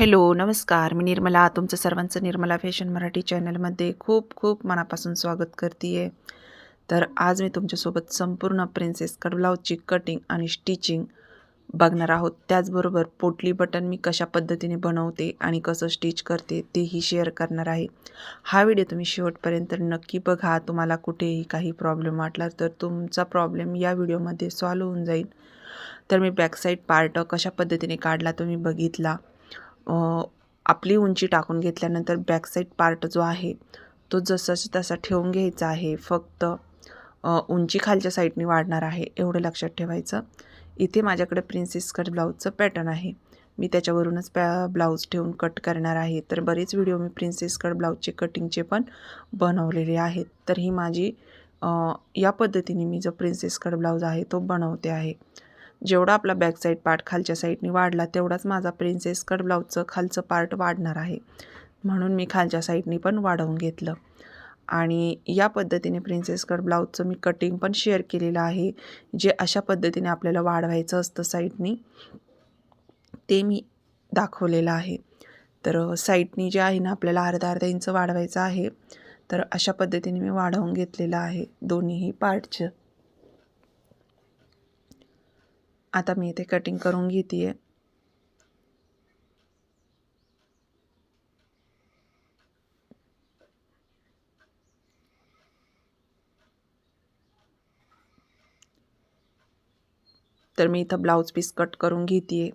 Hello नमस्कार. मी निर्मला. तुमचं सर्वांचं निर्मला फॅशन मराठी चॅनलमध्ये खूप खूप मनापासून स्वागत करते आहे तर आज मी तुमच्यासोबत संपूर्ण प्रिन्सेस कट ब्लाऊजची कटिंग आणि स्टिचिंग बघणार आहोत. त्याचबरोबर पोटली बटन मी कशा पद्धतीने बनवते आणि कसं स्टिच करते तेही शेअर करणार आहे. हा व्हिडिओ तुम्ही शेवटपर्यंत नक्की बघा. तुम्हाला कुठेही काही प्रॉब्लेम वाटला तर तुमचा प्रॉब्लेम या व्हिडिओमध्ये सॉल्व होऊन जाईल. तर मी बॅकसाईड पार्ट कशा पद्धतीने काढला तुम्ही बघितला. आपली उंची टाकून घेतल्यानंतर बॅकसाईड पार्ट जो आहे तो जसाच्या तसा ठेवून घ्यायचा आहे. फक्त उंची खालच्या साईडने वाढणार आहे एवढं लक्षात ठेवायचं. इथे माझ्याकडे प्रिन्सेस कट ब्लाऊजचं पॅटर्न आहे. मी त्याच्यावरूनच पॅ ब्लाऊज ठेवून कट करणार आहे. तर बरेच व्हिडिओ मी प्रिन्सेस कट ब्लाऊजचे कटिंगचे पण बनवलेले आहेत. तर ही माझी या पद्धतीने मी जो प्रिन्सेस कट ब्लाऊज आहे तो बनवते आहे. जेवढा आपला बॅक साईड पार्ट खालच्या साईडने वाढला तेवढाच माझा प्रिन्सेस कट ब्लाऊजचं खालचं पार्ट वाढणार आहे. म्हणून मी खालच्या साईडने पण वाढवून घेतलं. आणि या पद्धतीने प्रिन्सेस कट ब्लाऊजचं मी कटिंग पण शेअर केलेलं आहे. जे अशा पद्धतीने आपल्याला वाढवायचं असतं साईडनी ते मी दाखवलेलं आहे. तर साईडनी जे आहे ना आपल्याला अर्धा अर्धा इंच वाढवायचं आहे. तर अशा पद्धतीने मी वाढवून घेतलेलं आहे दोन्हीही पार्टचं आता मी इथे कटिंग करून घेते आहे तर मी इथं ब्लाऊज पीस कट करून घेते आहे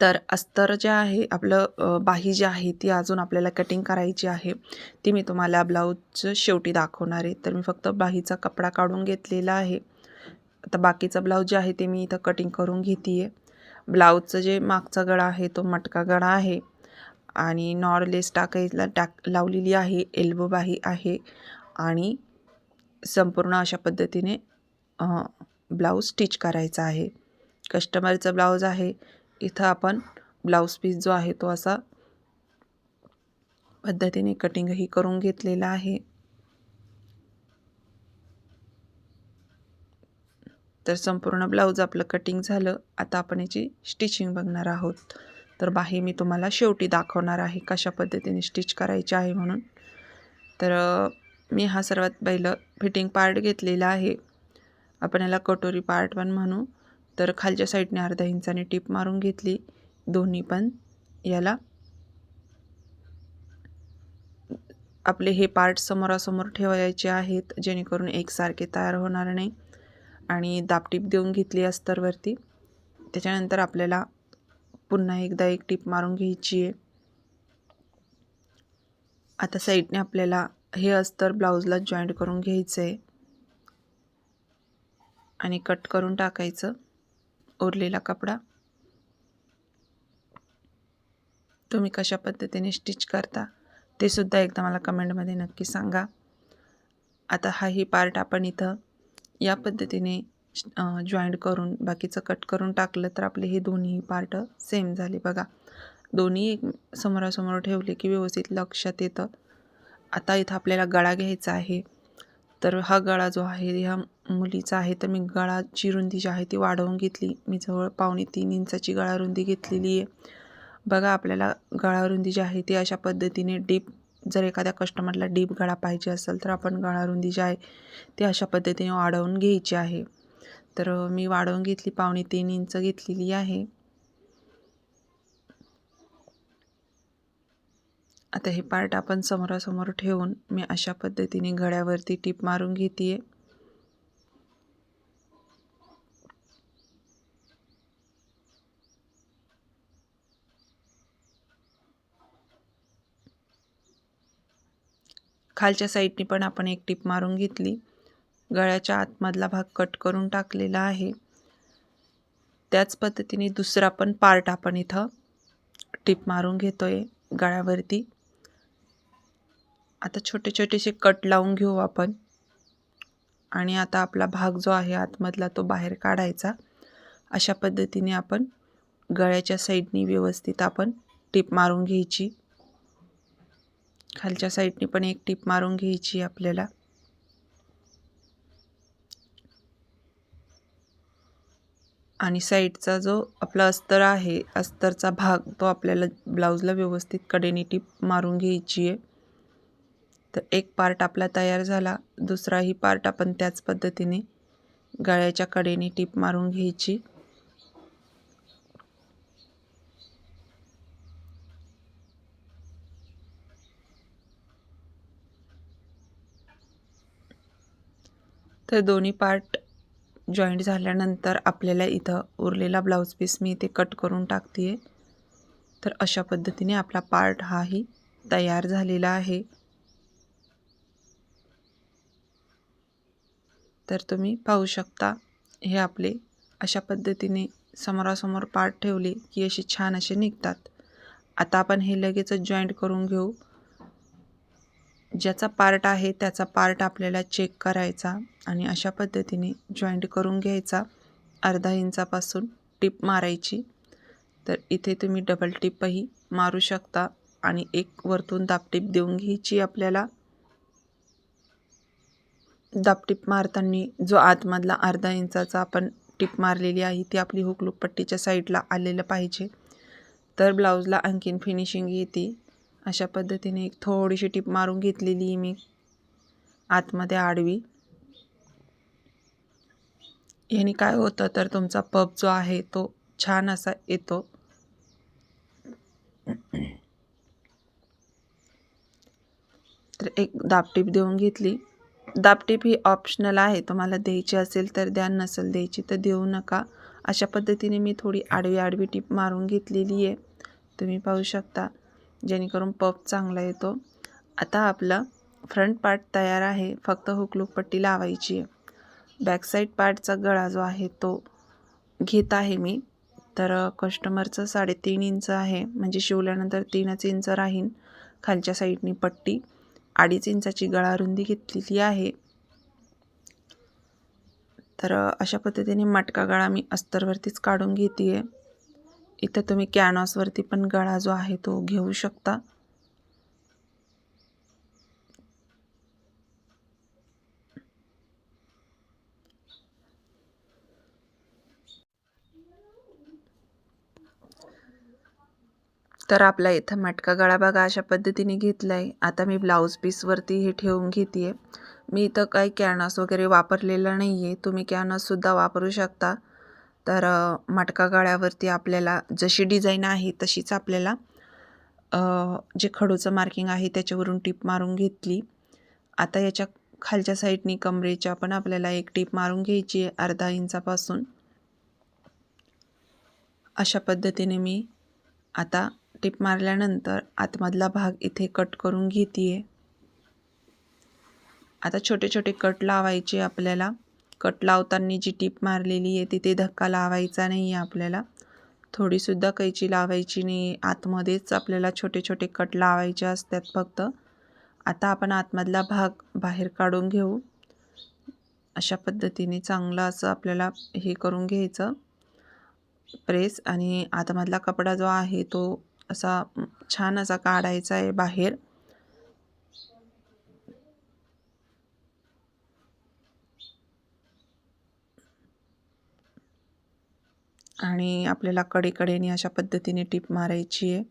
तर अस्तर जे आहे आपलं बाही जी आहे ती अजून आपल्याला कटिंग करायची आहे. ती मी तुम्हाला ब्लाऊजचं शेवटी दाखवणार आहे. तर मी फक्त बाहीचा कपडा काढून घेतलेला आहे. आता बाकीचा ब्लाऊज जे आहे ते मी इथं कटिंग करून घेते आहे ब्लाऊजचं जे मागचा गळा आहे तो मटका गळा आहे. आणि नॉरलेस टाकायला टाक लावलेली आहे एल्बो बाही आहे. आणि संपूर्ण अशा पद्धतीने ब्लाऊज स्टिच करायचा आहे. कस्टमरचा ब्लाऊज आहे. इथं आपण ब्लाऊज पीस जो आहे तो असा पद्धतीने कटिंगही करून घेतलेला आहे. तर संपूर्ण ब्लाऊज आपलं कटिंग झालं. आता आपण याची स्टिचिंग बघणार आहोत. तर बाही मी तुम्हाला शेवटी दाखवणार आहे कशा पद्धतीने स्टिच करायची आहे म्हणून. तर मी हा सर्वात पहिलं फिटिंग पार्ट घेतलेला आहे. आपण याला कटोरी पार्ट पण म्हणू. तर खालच्या साईडने अर्धा इंचाने टीप मारून घेतली. दोन्ही पण याला आपले हे पार्ट समोरासमोर ठेवायचे आहेत जेणेकरून एकसारखे तयार होणार नाही. आणि दाबटीप देऊन घेतली अस्तरवरती. त्याच्यानंतर आपल्याला पुन्हा एकदा एक टीप मारून घ्यायची आहे. आता साईडने आपल्याला हे अस्तर ब्लाऊजला जॉईंट करून घ्यायचं आहे आणि कट करून टाकायचं उरलेला कपडा. तुम्ही कशा पद्धतीने स्टिच करता ते सुद्धा एकदा मला कमेंटमध्ये नक्की सांगा. आता हाही पार्ट आपण इथं या पद्धतीने जॉईंट करून बाकीचं कट करून टाकलं तर आपले हे दोन्ही पार्ट सेम झाले. बघा दोन्ही एक समोरासमोर ठेवले की व्यवस्थित लक्षात येतं. आता इथं आपल्याला गळा घ्यायचा आहे. तर हा गळा जो आहे ह्या मुलीचा आहे तर मी गळाची रुंदी जी आहे ती वाढवून घेतली. मी जवळ पावणे तीन इंचाची गळा रुंदी घेतलेली आहे. बघा आपल्याला गळा रुंदी जी आहे ती अशा पद्धतीने डीप जर एखाद्या कस्टमरला डीप गळा पाहिजे असेल तर आपण गळा रुंदी जी आहे ती अशा पद्धतीने वाढवून घ्यायची आहे. तर मी वाढवून घेतली पावणे तीन इंच घेतलेली आहे. आता हे पार्ट आपण समोरासमोर ठेवून मी अशा पद्धतीने गळ्यावरती टीप मारून घेते आहे खालच्या साईडनी पण आपण एक टीप मारून घेतली. गळ्याच्या आतमधला भाग कट करून टाकलेला आहे. त्याच पद्धतीने दुसरा पण पार्ट आपण इथं टिप मारून घेतो आहे गळ्यावरती. आता छोटे छोटेसे कट लावून घेऊ आपण. आणि आता आपला भाग जो आहे आतमधला तो बाहेर काढायचा. अशा पद्धतीने आपण गळ्याच्या साईडनी व्यवस्थित आपण टिप मारून घ्यायची. खालच्या साईडने पण एक टीप मारून घ्यायची आपल्याला. आणि साईडचा जो आपला अस्तर आहे अस्तरचा भाग तो आपल्याला ब्लाऊजला व्यवस्थित कडेने टीप मारून घ्यायची आहे. तर एक पार्ट आपला तयार झाला दुसराही पार्ट आपण त्याच पद्धतीने गळ्याच्या कडेने टीप मारून घ्यायची. तर दोन्ही पार्ट जॉईंट झाल्यानंतर आपल्याला इथं उरलेला ब्लाऊज पीस मी इथे कट करून टाकते आहे तर अशा पद्धतीने आपला पार्ट हाही तयार झालेला आहे. तर तुम्ही पाहू शकता हे आपले अशा पद्धतीने समोरासमोर पार्ट ठेवले की असे छान असे निघतात. आता आपण हे लगेचच जॉईंट करून घेऊ. ज्याचा पार्ट आहे त्याचा पार्ट आपल्याला चेक करायचा आणि अशा पद्धतीने जॉईंट करून घ्यायचा. अर्धा इंचापासून टिप मारायची. तर इथे तुम्ही डबल टिपही मारू शकता आणि एक वरतून दापटीप देऊन घ्यायची आपल्याला. दाबटीप मारताना जो आतमधला अर्धा इंचाचा आपण टिप मारलेली आहे ती आपली हुकलूक पट्टीच्या साईडला आलेलं पाहिजे. तर ब्लाऊजला आणखीन फिनिशिंग येते. अशा पद्धतीने एक थोडीशी टिप मारून घेतलेली मी. आतमध्ये आडवी. याने काय होतं तर तुमचा पप जो आहे तो छान असा येतो. तर एक दापटीप देऊन घेतली. दापटीप ही ऑप्शनल आहे. तुम्हाला द्यायची असेल तर द्या नसेल द्यायची तर देऊ नका. अशा पद्धतीने मी थोडी आडवी आडवी टीप मारून घेतलेली आहे. तुम्ही पाहू शकता. जेणेकरून पफ चांगला येतो. आता आपला फ्रंट पार्ट तयार आहे. फक्त हुकलूक पट्टी लावायची आहे. बॅकसाईड पार्टचा गळा जो आहे तो घेत आहे मी. तर कस्टमरचं साडेतीन इंच आहे. म्हणजे शिवल्यानंतर तीनच इंच राहीन. खालच्या साईडनी पट्टी. अडीच इंचाची गळा रुंदी घेतलेली आहे. तर अशा पद्धतीने मटका गळा मी अस्तरवरतीच काढून घेते आहे इथं तुम्ही कॅनॉसवरती पण गळा जो आहे तो घेऊ शकता. तर आपला इथं मटका गळा बघा अशा पद्धतीने घेतला आहे आता मी ब्लाऊज पीसवरती हे ठेवून घेते आहे मी इथं काही कॅनॉस वगैरे वापरलेला नाही आहे तुम्ही कॅनॉससुद्धा वापरू शकता. तर मटका गळ्यावरती आपल्याला जशी डिझाईन आहे तशीच आपल्याला जे खडूचं मार्किंग आहे त्याच्यावरून टीप मारून घेतली. आता याच्या खालच्या साईडनी कमरेच्या पण आपल्याला एक टीप मारून घ्यायची आहे अर्धा इंचापासून. अशा पद्धतीने मी आता टीप मारल्यानंतर आतमधला भाग इथे कट करून घेते आहे आता छोटे छोटे कट लावायचे आपल्याला. कट लावताना जी टीप मारलेली आहे तिथे धक्का लावायचा नाही आहे आपल्याला. थोडीसुद्धा कैची लावायची नाही. आतमध्येच आपल्याला छोटे छोटे कट लावायचे असतात फक्त. आता आपण आतमधला भाग बाहेर काढून घेऊ. अशा पद्धतीने चांगलं असं आपल्याला हे करून घ्यायचं. प्रेस आणि आतमधला कपडा जो आहे तो असा छान असा काढायचा आहे बाहेर. आणि आपल्याला कडेकडेने अशा पद्धतीने टीप मारायची आहे.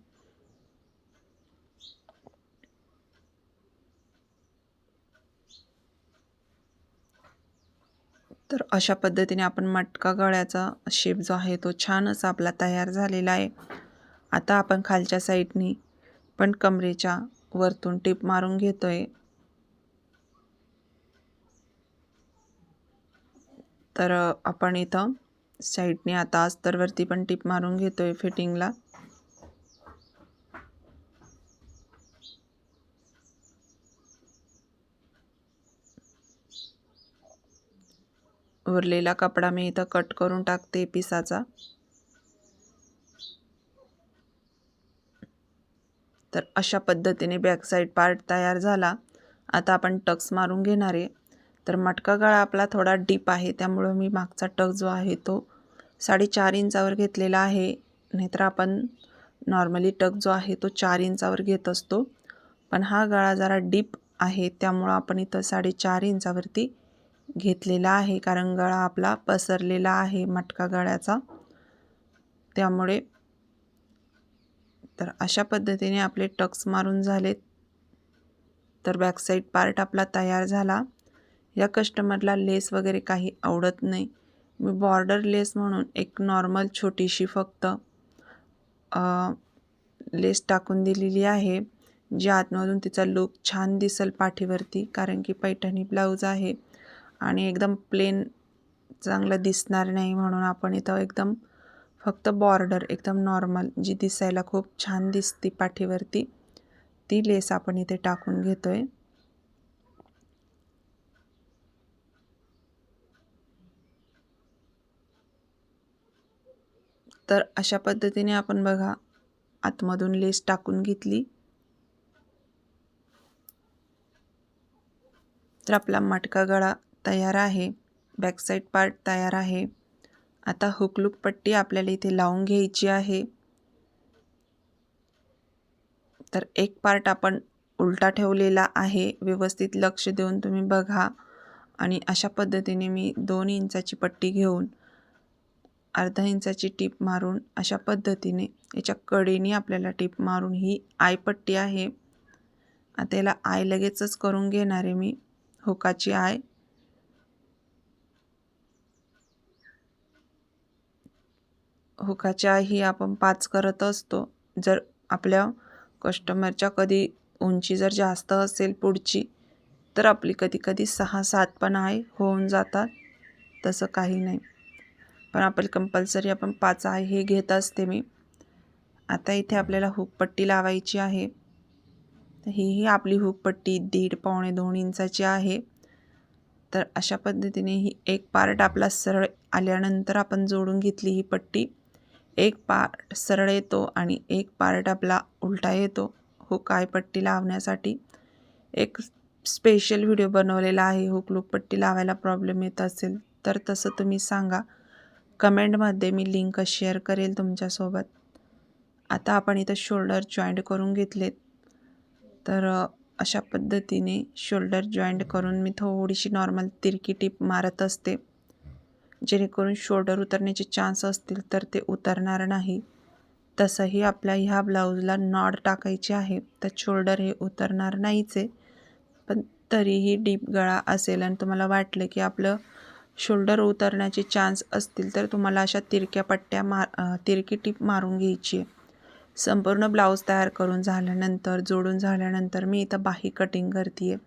तर अशा पद्धतीने आपण मटका गळ्याचा शेप जो आहे तो छान असा आपला तयार झालेला आहे. आता आपण खालच्या साईडनी पण कमरेच्या वरतून टीप मारून घेतोय. तर आपण इथं साईडने आता अस्तरवरती पण टिप मारून घेतोय फिटिंगला. उरलेला कपडा मी इथं कट करून टाकते पिसाचा. तर अशा पद्धतीने बॅक साईड पार्ट तयार झाला. आता आपण टक्स मारून घेणार आहे. तर मटका गळा आपला थोडा डीप आहे त्यामुळं मी मागचा टक जो आहे तो साडेचार इंचावर घेतलेला आहे. नाहीतर आपण नॉर्मली टक जो आहे तो चार इंचावर घेत असतो. पण हा गळा जरा डीप आहे त्यामुळं आपण इथं साडेचार इंचावरती घेतलेला आहे कारण गळा आपला पसरलेला आहे मटका गळ्याचा. त्यामुळे तर अशा पद्धतीने आपले टक्स मारून झालेत. तर बॅकसाईड पार्ट आपला तयार झाला. या कस्टमरला लेस वगैरे काही आवडत नाही. मी बॉर्डर लेस म्हणून एक नॉर्मल छोटीशी फक्त लेस टाकून दिलेली आहे. जी आतमधून तिचा लुक छान दिसेल पाठीवरती कारण की पैठणी ब्लाऊज आहे. आणि एकदम प्लेन चांगलं दिसणार नाही म्हणून आपण इथं एकदम फक्त बॉर्डर एकदम नॉर्मल जी दिसायला खूप छान दिसती पाठीवरती ती लेस आपण इथे टाकून घेतो आहे तर अशा पद्धतीने आपण बघा आतमधून लेस टाकून घेतली. तर आपला मटका गळा तयार आहे बॅकसाईड पार्ट तयार आहे. आता हुकलूक पट्टी आपल्याला इथे लावून घ्यायची आहे. तर एक पार्ट आपण उलटा ठेवलेला आहे व्यवस्थित लक्ष देऊन तुम्ही बघा. आणि अशा पद्धतीने मी दोन इंचाची पट्टी घेऊन अर्धा इंचाची टीप मारून अशा पद्धतीने याच्या कडेने आपल्याला टीप मारून ही आयपट्टी आहे. आता याला आय लगेचच करून घेणार आहे मी. हुकाची आय. हुकाची आय ही आपण पाच करत असतो. जर आपल्या कस्टमरच्या कधी उंची जर जास्त असेल पुढची तर आपली कधी कधी सहा सात पण आहे होऊन जातात. तसं काही नाही. पण आपण कंपल्सरी आपण पाच आहे हे घेत असते मी. आता इथे आपल्याला हुकपट्टी लावायची आहे. ही ही आपली हुकपट्टी दीड पावणे दोन इंचाची आहे. तर अशा पद्धतीने ही एक पार्ट आपला सरळ आल्यानंतर आपण जोडून घेतली ही पट्टी. एक पार्ट सरळ येतो आणि एक पार्ट आपला उलटा येतो हुक आय पट्टी लावण्यासाठी. एक स्पेशल व्हिडिओ बनवलेला आहे हुक लूक पट्टी लावायला प्रॉब्लेम येत असेल तर तसं तुम्ही सांगा. कमेंटमध्ये मी लिंक शेअर करेल तुमच्यासोबत. आता आपण इथं शोल्डर जॉईंट करून घेतलेत. तर अशा पद्धतीने शोल्डर जॉईंट करून मी थोडीशी नॉर्मल तिरकी टीप मारत असते. जेणेकरून शोल्डर उतरण्याचे चान्स असतील तर ते उतरणार नाही. तसंही आपल्या ह्या ब्लाऊजला नॉड टाकायची आहे तर शोल्डर हे उतरणार नाहीच. आहे पण तरीही डीप गळा असेल आणि तुम्हाला वाटलं की आपलं शोल्डर उतरण्याचे चान्स असतील तर तुम्हाला अशा तिरक्या पट्ट्या मार तिरकी टीप मारून घ्यायची आहे. संपूर्ण ब्लाऊज तयार करून झाल्यानंतर जोडून झाल्यानंतर मी इथं बाही कटिंग करते आहे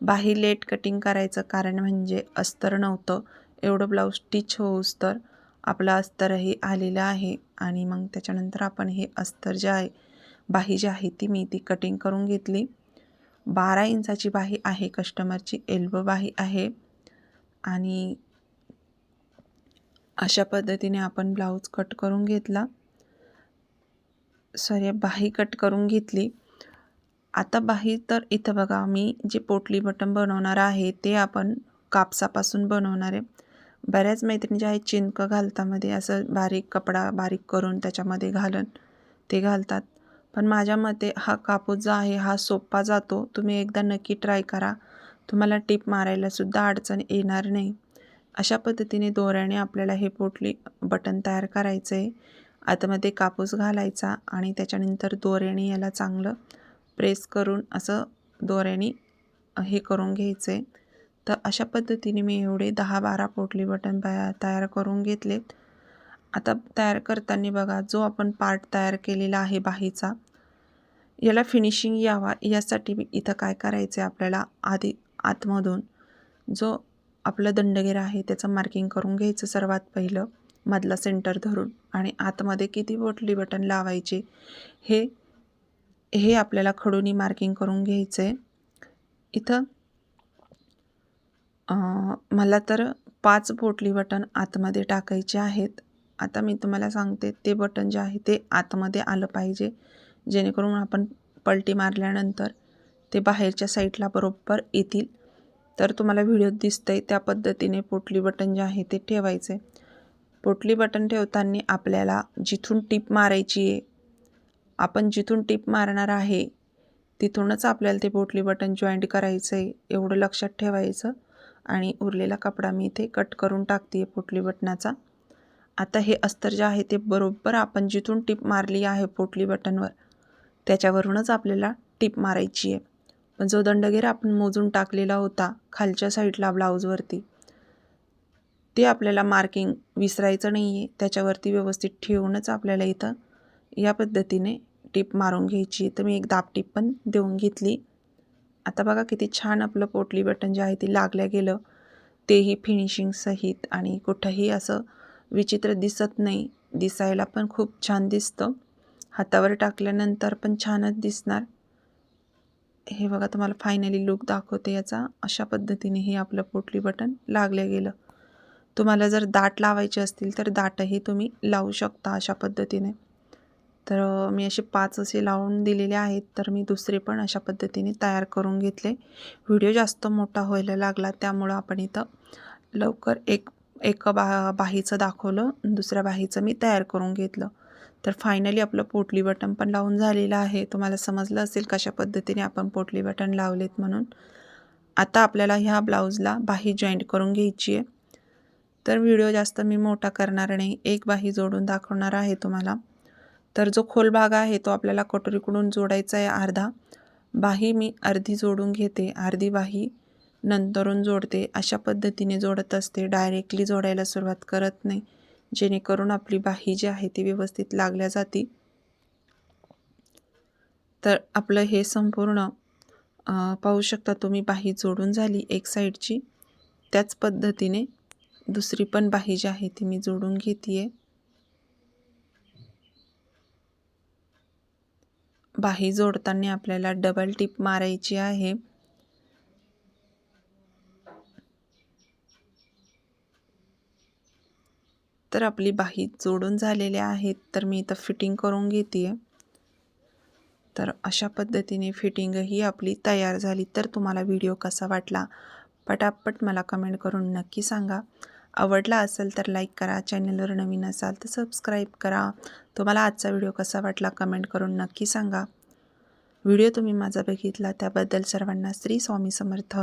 बाही लेट कटिंग करायचं कारण म्हणजे अस्तर नव्हतं. एवढं ब्लाऊज स्टिच होऊस तर आपलं अस्तरही आलेलं आहे आणि मग त्याच्यानंतर आपण हे अस्तर जे आहे बाही जी आहे ती मी ती कटिंग करून घेतली. बारा इंचाची बाही आहे कस्टमरची एल्बो बाही आहे. आणि अशा पद्धतीने आपण ब्लाऊज कट करून घेतला. सॉरी बाही कट करून घेतली. आता बाही तर इथं बघा मी जे पोटली बटन बनवणार आहे ते आपण कापसापासून बनवणार आहे. बऱ्याच मैत्रिणी जे आहेत चिंक घालतामध्ये असं बारीक कपडा बारीक करून त्याच्यामध्ये घालून ते घालतात. पण माझ्या मते हा कापूस जो आहे हा सोपा जातो. तुम्ही एकदा नक्की ट्राय करा. तुम्हाला टीप मारायलासुद्धा अडचण येणार नाही. अशा पद्धतीने दोऱ्याने आपल्याला हे पोटली बटन तयार करायचं आहे आतमध्ये कापूस घालायचा आणि त्याच्यानंतर दोऱ्याने याला चांगलं प्रेस करून असं दोऱ्याने हे करून घ्यायचं आहे तर अशा पद्धतीने मी एवढे दहा बारा पोटली बटन तयार करून घेतलेत आता तयार करताना बघा जो आपण पार्ट तयार केलेला आहे बाहीचा याला फिनिशिंग यावा यासाठी मी इथं काय करायचं आहे आपल्याला आधी आतमधून जो आपलं दंडगेर आहे त्याचं मार्किंग करून घ्यायचं सर्वात पहिलं मधला सेंटर धरून. आणि आतमध्ये किती बोटली बटन लावायचे हे हे आपल्याला खडूनी मार्किंग करून घ्यायचं आहे इथं मला तर पाच बोटली बटन आतमध्ये टाकायचे आहेत. आता मी तुम्हाला सांगते ते बटन जे आहे ते आतमध्ये आलं पाहिजे. जेणेकरून आपण पलटी मारल्यानंतर ते बाहेरच्या साईडला बरोबर येतील. तर तुम्हाला व्हिडिओत आहे त्या पद्धतीने पोटली बटन जे आहे ते ठेवायचे. पोटली बटन ठेवताना आपल्याला जिथून टीप मारायची आहे आपण जिथून टीप मारणार आहे तिथूनच आपल्याला ते पोटली बटन जॉईंट करायचं आहे एवढं लक्षात ठेवायचं. आणि उरलेला कपडा मी इथे कट करून टाकते आहे पोटली बटनाचा. आता हे अस्तर जे आहे ते बरोबर आपण जिथून टीप मारली आहे पोटली बटनवर त्याच्यावरूनच आपल्याला टीप मारायची आहे पण जो दंडगेरा आपण मोजून टाकलेला होता खालच्या साईडला ब्लाऊजवरती ते आपल्याला मार्किंग विसरायचं नाही आहे त्याच्यावरती व्यवस्थित ठेवूनच आपल्याला इथं या पद्धतीने टीप मारून घ्यायची तर मी एक दाब टीप पण देऊन घेतली. आता बघा किती छान आपलं पोटली बटन जे आहे ते लागल्या गेलं. तेही फिनिशिंग सहित आणि कुठंही असं विचित्र दिसत नाही. दिसायला पण खूप छान दिसतं. हातावर टाकल्यानंतर पण छानच दिसणार. हे बघा तुम्हाला फायनली लुक दाखवते याचा. अशा पद्धतीने हे आपलं पोटली बटन लागलं गेलं. तुम्हाला जर दाट लावायचे असतील तर दाटही तुम्ही लावू शकता अशा पद्धतीने. तर मी असे पाच असे लावून दिलेले आहेत तर मी दुसरे पण अशा पद्धतीने तयार करून घेतले. व्हिडिओ जास्त मोठा व्हायला लागला त्यामुळं आपण इथं लवकर एक एक बा बाहीचं दाखवलं दुसऱ्या बाहीचं मी तयार करून घेतलं. तर फायनली आपलं पोटली बटन पण लावून झालेलं आहे. तुम्हाला समजलं असेल कशा पद्धतीने आपण पोटली बटन लावलेत म्हणून. आता आपल्याला ह्या ब्लाऊजला बाही जॉईंट करून घ्यायची आहे. तर व्हिडिओ जास्त मी मोठा करणार नाही. एक बाही जोडून दाखवणार आहे तुम्हाला. तर जो खोल भाग आहे तो आपल्याला कटोरीकडून जोडायचा आहे अर्धा. बाही मी अर्धी जोडून घेते. अर्धी बाही नंतरून जोडते. अशा पद्धतीने जोडत असते. डायरेक्टली जोडायला सुरुवात करत नाही. जेणेकरून आपली बाही जी आहे ती व्यवस्थित लागल्या जाती. तर आपलं हे संपूर्ण पाहू शकता तुम्ही बाही जोडून झाली एक साईडची. त्याच पद्धतीने दुसरी पण बाही जी आहे ती मी जोडून घेते बाही जोडताना आपल्याला डबल टिप मारायची आहे. तर आपली बाही जोडून झालेल्या आहेत तर मी इथं फिटिंग करून घेते आहे तर अशा पद्धतीने फिटिंगही आपली तयार झाली तर तुम्हाला व्हिडिओ कसा वाटला? पटापट मला कमेंट करून नक्की सांगा. आवडला असेल तर लाईक करा चॅनलवर नवीन असाल तर सबस्क्राईब करा. तुम्हाला आजचा व्हिडिओ कसा वाटला कमेंट करून नक्की सांगा. व्हिडिओ तुम्ही माझा बघितला त्याबद्दल सर्वांना श्री स्वामी समर्थ.